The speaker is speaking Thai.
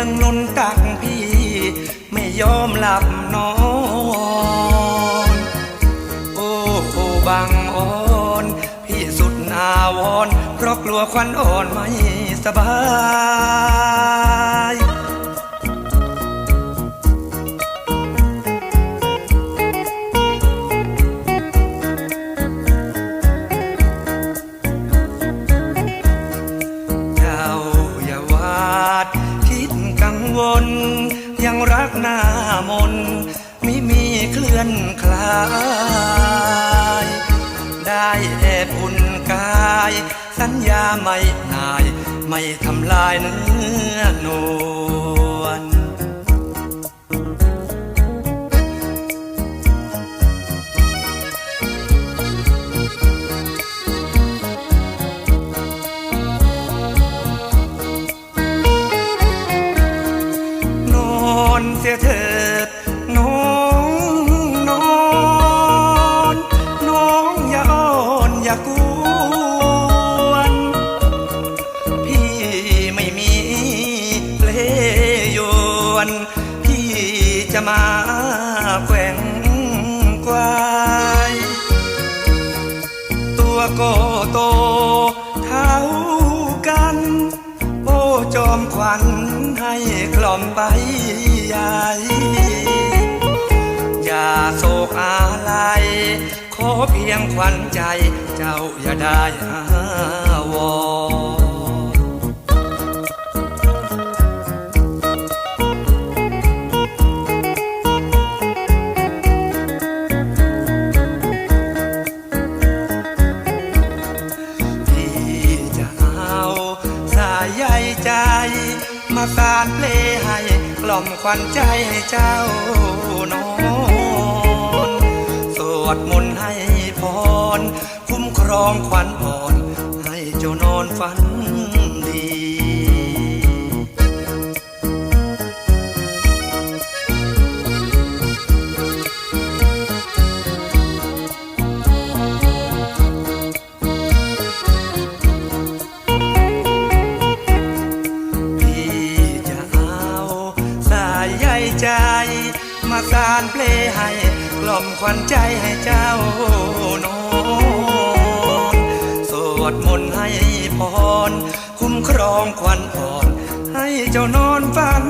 ังนนตักพี่ ไม่ยอมหลับนอน เพราะกลัวควันอ่อนไม่สบายเจ้าอย่าวาดคิดกังวล ยังรักหน้ามนไม่มีเคลื่อนคลาย ได้แอบอุ่นกาย สัญญาไม่นาย ไม่ทำลายเนื้อน วนพี่จะมาแกว่งกวายตัวก็โตเท่ากัน โอ้จอมขวัญให้กล่อมไปใหญ่อย่าโศกอะไรขอเพียงขวัญใจเจ้าอย่าได้หาวอ มาสารเพลให้กล่อมควันใจให้เจ้านอนสวดมนต์ให้พร คุ้มครองขวัญอ่อน ให้เจ้านอนฝัน มาสานเพลงให้กล่อมควันใจให้เจ้านอนสวดมนต์ให้พร คุ้มครองควันอ่อน ให้เจ้านอนฝัน